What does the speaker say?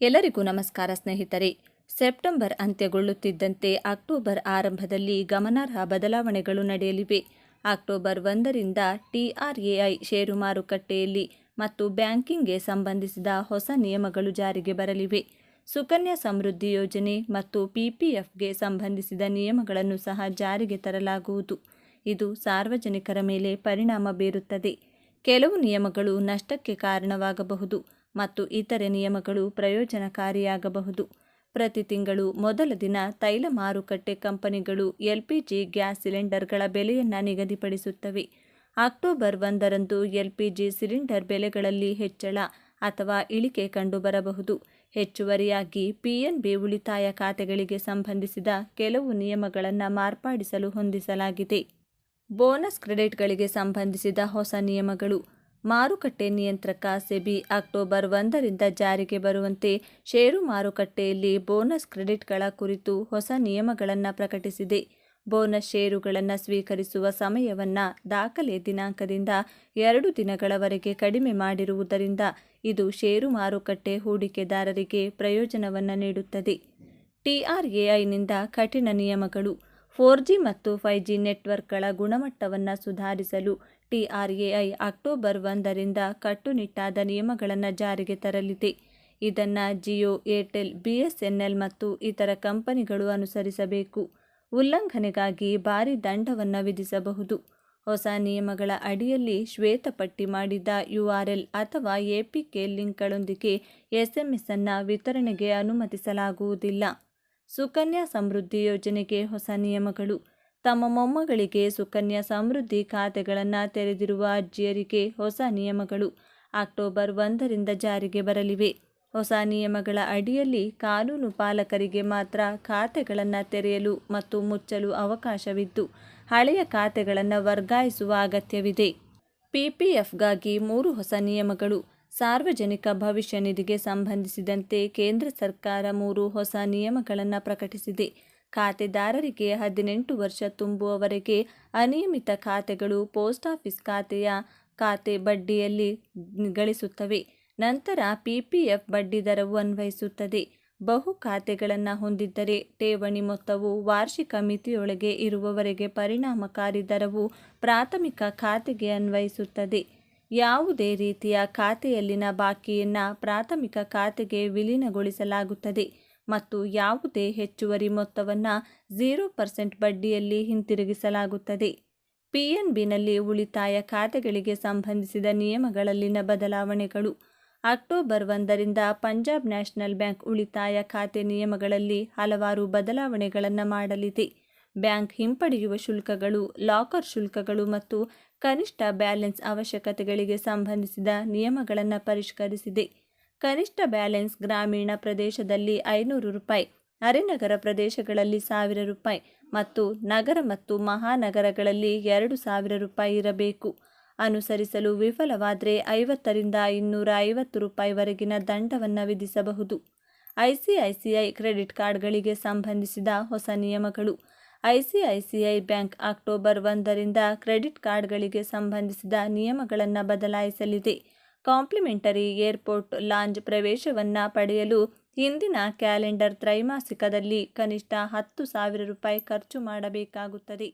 ಎಲ್ಲರಿಗೂ ನಮಸ್ಕಾರ ಸ್ನೇಹಿತರೆ. ಸೆಪ್ಟೆಂಬರ್ ಅಂತ್ಯಗೊಳ್ಳುತ್ತಿದ್ದಂತೆ ಅಕ್ಟೋಬರ್ ಆರಂಭದಲ್ಲಿ ಗಮನಾರ್ಹ ಬದಲಾವಣೆಗಳು ನಡೆಯಲಿವೆ. ಅಕ್ಟೋಬರ್ ಒಂದರಿಂದ ಟಿಆರ್ಎಐ ಷೇರು ಮಾರುಕಟ್ಟೆಯಲ್ಲಿ ಮತ್ತು ಬ್ಯಾಂಕಿಂಗ್ಗೆ ಸಂಬಂಧಿಸಿದ ಹೊಸ ನಿಯಮಗಳು ಜಾರಿಗೆ ಬರಲಿವೆ. ಸುಕನ್ಯಾ ಸಮೃದ್ಧಿ ಯೋಜನೆ ಮತ್ತು ಪಿಪಿಎಫ್ಗೆ ಸಂಬಂಧಿಸಿದ ನಿಯಮಗಳನ್ನು ಸಹ ಜಾರಿಗೆ ತರಲಾಗುವುದು. ಇದು ಸಾರ್ವಜನಿಕರ ಮೇಲೆ ಪರಿಣಾಮ ಬೀರುತ್ತದೆ. ಕೆಲವು ನಿಯಮಗಳು ನಷ್ಟಕ್ಕೆ ಕಾರಣವಾಗಬಹುದು. ಮತ್ತು ಇತರೆ ನಿಯಮಗಳು ಪ್ರಯೋಜನಕಾರಿಯಾಗಬಹುದು. ಪ್ರತಿ ತಿಂಗಳು ಮೊದಲ ದಿನ ತೈಲ ಮಾರುಕಟ್ಟೆ ಕಂಪನಿಗಳು ಎಲ್ಪಿಜಿ ಗ್ಯಾಸ್ ಸಿಲಿಂಡರ್ಗಳ ಬೆಲೆಯನ್ನು ನಿಗದಿಪಡಿಸುತ್ತವೆ. ಅಕ್ಟೋಬರ್ ಒಂದರಂದು ಎಲ್ಪಿಜಿ ಸಿಲಿಂಡರ್ ಬೆಲೆಗಳಲ್ಲಿ ಹೆಚ್ಚಳ ಅಥವಾ ಇಳಿಕೆ ಕಂಡುಬರಬಹುದು. ಹೆಚ್ಚುವರಿಯಾಗಿ ಪಿಎನ್ಬಿ ಉಳಿತಾಯ ಖಾತೆಗಳಿಗೆ ಸಂಬಂಧಿಸಿದ ಕೆಲವು ನಿಯಮಗಳನ್ನು ಮಾರ್ಪಾಡಿಸಲು ಹೊಂದಿಸಲಾಗಿದೆ. ಬೋನಸ್ ಕ್ರೆಡಿಟ್ಗಳಿಗೆ ಸಂಬಂಧಿಸಿದ ಹೊಸ ನಿಯಮಗಳು. ಮಾರುಕಟ್ಟೆ ನಿಯಂತ್ರಕ ಸೆಬಿ ಅಕ್ಟೋಬರ್ ಒಂದರಿಂದ ಜಾರಿಗೆ ಬರುವಂತೆ ಷೇರು ಮಾರುಕಟ್ಟೆಯಲ್ಲಿ ಬೋನಸ್ ಕ್ರೆಡಿಟ್ಗಳ ಕುರಿತು ಹೊಸ ನಿಯಮಗಳನ್ನು ಪ್ರಕಟಿಸಿದೆ. ಬೋನಸ್ ಷೇರುಗಳನ್ನು ಸ್ವೀಕರಿಸುವ ಸಮಯವನ್ನು ದಾಖಲೆ ದಿನಾಂಕದಿಂದ ಎರಡು ದಿನಗಳವರೆಗೆ ಕಡಿಮೆ ಮಾಡಿರುವುದರಿಂದ ಇದು ಷೇರು ಮಾರುಕಟ್ಟೆ ಹೂಡಿಕೆದಾರರಿಗೆ ಪ್ರಯೋಜನವನ್ನು ನೀಡುತ್ತದೆ. ಟಿಆರ್ಎಐನಿಂದ ಕಠಿಣ ನಿಯಮಗಳು. ಫೋರ್ ಜಿ ಮತ್ತು ಫೈವ್ ಜಿ ನೆಟ್ವರ್ಕ್ಗಳ ಗುಣಮಟ್ಟವನ್ನು ಸುಧಾರಿಸಲು ಟಿಆರ್ಎಐ ಅಕ್ಟೋಬರ್ ಒಂದರಿಂದ ಕಟ್ಟುನಿಟ್ಟಾದ ನಿಯಮಗಳನ್ನು ಜಾರಿಗೆ ತರಲಿದೆ. ಇದನ್ನು ಜಿಯೋ, ಏರ್ಟೆಲ್ ಬಿಎಸ್ಎನ್ಎಲ್ ಮತ್ತು ಇತರ ಕಂಪನಿಗಳು ಅನುಸರಿಸಬೇಕು. ಉಲ್ಲಂಘನೆಗಾಗಿ ಭಾರಿ ದಂಡವನ್ನು ವಿಧಿಸಬಹುದು. ಹೊಸ ನಿಯಮಗಳ ಅಡಿಯಲ್ಲಿ ಶ್ವೇತಪಟ್ಟಿ ಮಾಡಿದ ಯುಆರ್ಎಲ್ ಅಥವಾ ಎಪಿಕೆ ಲಿಂಕ್ಗಳೊಂದಿಗೆ ಎಸ್ಎಂಎಸ್ ಅನ್ನು ವಿತರಣೆಗೆ ಅನುಮತಿಸಲಾಗುವುದಿಲ್ಲ. ಸುಕನ್ಯಾ ಸಮೃದ್ಧಿ ಯೋಜನೆಗೆ ಹೊಸ ನಿಯಮಗಳು. ತಮ್ಮ ಮೊಮ್ಮಗಳಿಗೆ ಸುಕನ್ಯಾ ಸಮೃದ್ಧಿ ಖಾತೆಗಳನ್ನು ತೆರೆದಿರುವ ಅಜ್ಜಿಯರಿಗೆ ಹೊಸ ನಿಯಮಗಳು ಅಕ್ಟೋಬರ್ ಒಂದರಿಂದ ಜಾರಿಗೆ ಬರಲಿವೆ. ಹೊಸ ನಿಯಮಗಳ ಅಡಿಯಲ್ಲಿ ಕಾನೂನು ಪಾಲಕರಿಗೆ ಮಾತ್ರ ಖಾತೆಗಳನ್ನು ತೆರೆಯಲು ಮತ್ತು ಮುಚ್ಚಲು ಅವಕಾಶವಿದ್ದು, ಹಳೆಯ ಖಾತೆಗಳನ್ನು ವರ್ಗಾಯಿಸುವ ಅಗತ್ಯವಿದೆ. ಪಿಪಿಎಫ್ಗಾಗಿ ಮೂರು ಹೊಸ ನಿಯಮಗಳು ಸಾರ್ವಜನಿಕ ಭವಿಷ್ಯ ನಿಧಿಗೆ ಸಂಬಂಧಿಸಿದಂತೆ ಕೇಂದ್ರ ಸರ್ಕಾರ ಮೂರು ಹೊಸ ನಿಯಮಗಳನ್ನು ಪ್ರಕಟಿಸಿದೆ. ಖಾತೆದಾರರಿಗೆ ಹದಿನೆಂಟು ವರ್ಷ ತುಂಬುವವರೆಗೆ ಅನಿಯಮಿತ ಖಾತೆಗಳು ಪೋಸ್ಟ್ ಆಫೀಸ್ ಖಾತೆಯ ಖಾತೆ ಬಡ್ಡಿಯಲ್ಲಿ ಗಳಿಸುತ್ತವೆ. ನಂತರ ಪಿಪಿಎಫ್ ಬಡ್ಡಿದರವು ಅನ್ವಯಿಸುತ್ತದೆ. ಬಹು ಖಾತೆಗಳನ್ನು ಹೊಂದಿದ್ದರೆ ಠೇವಣಿ ಮೊತ್ತವು ವಾರ್ಷಿಕ ಮಿತಿಯೊಳಗೆ ಇರುವವರೆಗೆ ಪರಿಣಾಮಕಾರಿ ದರವು ಪ್ರಾಥಮಿಕ ಖಾತೆಗೆ ಅನ್ವಯಿಸುತ್ತದೆ. ಯಾವುದೇ ರೀತಿಯ ಖಾತೆಯಲ್ಲಿನ ಬಾಕಿಯನ್ನು ಪ್ರಾಥಮಿಕ ಖಾತೆಗೆ ವಿಲೀನಗೊಳಿಸಲಾಗುತ್ತದೆ ಮತ್ತು ಯಾವುದೇ ಹೆಚ್ಚುವರಿ ಮೊತ್ತವನ್ನು ಝೀರೋ ಪರ್ಸೆಂಟ್ ಬಡ್ಡಿಯಲ್ಲಿ ಹಿಂತಿರುಗಿಸಲಾಗುತ್ತದೆ. ಪಿಎನ್ಬಿನಲ್ಲಿ ಉಳಿತಾಯ ಖಾತೆಗಳಿಗೆ ಸಂಬಂಧಿಸಿದ ನಿಯಮಗಳಲ್ಲಿನ ಬದಲಾವಣೆಗಳು. ಅಕ್ಟೋಬರ್ ಒಂದರಿಂದ ಪಂಜಾಬ್ ನ್ಯಾಷನಲ್ ಬ್ಯಾಂಕ್ ಉಳಿತಾಯ ಖಾತೆ ನಿಯಮಗಳಲ್ಲಿ ಹಲವಾರು ಬದಲಾವಣೆಗಳನ್ನು ಮಾಡಲಿದೆ. ಬ್ಯಾಂಕ್ ಹಿಂಪಡೆಯುವ ಶುಲ್ಕಗಳು, ಲಾಕರ್ ಶುಲ್ಕಗಳು ಮತ್ತು ಕನಿಷ್ಠ ಬ್ಯಾಲೆನ್ಸ್ ಅವಶ್ಯಕತೆಗಳಿಗೆ ಸಂಬಂಧಿಸಿದ ನಿಯಮಗಳನ್ನು ಪರಿಷ್ಕರಿಸಿದೆ. ಕನಿಷ್ಠ ಬ್ಯಾಲೆನ್ಸ್ ಗ್ರಾಮೀಣ ಪ್ರದೇಶದಲ್ಲಿ ಐನೂರು ರೂಪಾಯಿ, ಅರೆನಗರ ಪ್ರದೇಶಗಳಲ್ಲಿ ಸಾವಿರ ರೂಪಾಯಿ ಮತ್ತು ನಗರ ಮತ್ತು ಮಹಾನಗರಗಳಲ್ಲಿ ಎರಡು ಸಾವಿರ ರೂಪಾಯಿ ಇರಬೇಕು. ಅನುಸರಿಸಲು ವಿಫಲವಾದರೆ ಐವತ್ತರಿಂದ ಇನ್ನೂರ ಐವತ್ತು ರೂಪಾಯಿವರೆಗಿನ ದಂಡವನ್ನು ವಿಧಿಸಬಹುದು. ಐಸಿಐಸಿಐ ಕ್ರೆಡಿಟ್ ಕಾರ್ಡ್ಗಳಿಗೆ ಸಂಬಂಧಿಸಿದ ಹೊಸ ನಿಯಮಗಳು. ಐಸಿಐಸಿಐ ಬ್ಯಾಂಕ್ ಅಕ್ಟೋಬರ್ ಒಂದರಿಂದ ಕ್ರೆಡಿಟ್ ಕಾರ್ಡ್ಗಳಿಗೆ ಸಂಬಂಧಿಸಿದ ನಿಯಮಗಳನ್ನು ಬದಲಾಯಿಸಲಿದೆ. ಕಾಂಪ್ಲಿಮೆಂಟರಿ ಏರ್ಪೋರ್ಟ್ ಲಾಂಜ್ ಪ್ರವೇಶವನ್ನು ಪಡೆಯಲು ಹಿಂದಿನ ಕ್ಯಾಲೆಂಡರ್ ತ್ರೈಮಾಸಿಕದಲ್ಲಿ ಕನಿಷ್ಠ ಹತ್ತು ಸಾವಿರ ರೂಪಾಯಿ ಖರ್ಚು ಮಾಡಬೇಕಾಗುತ್ತದೆ.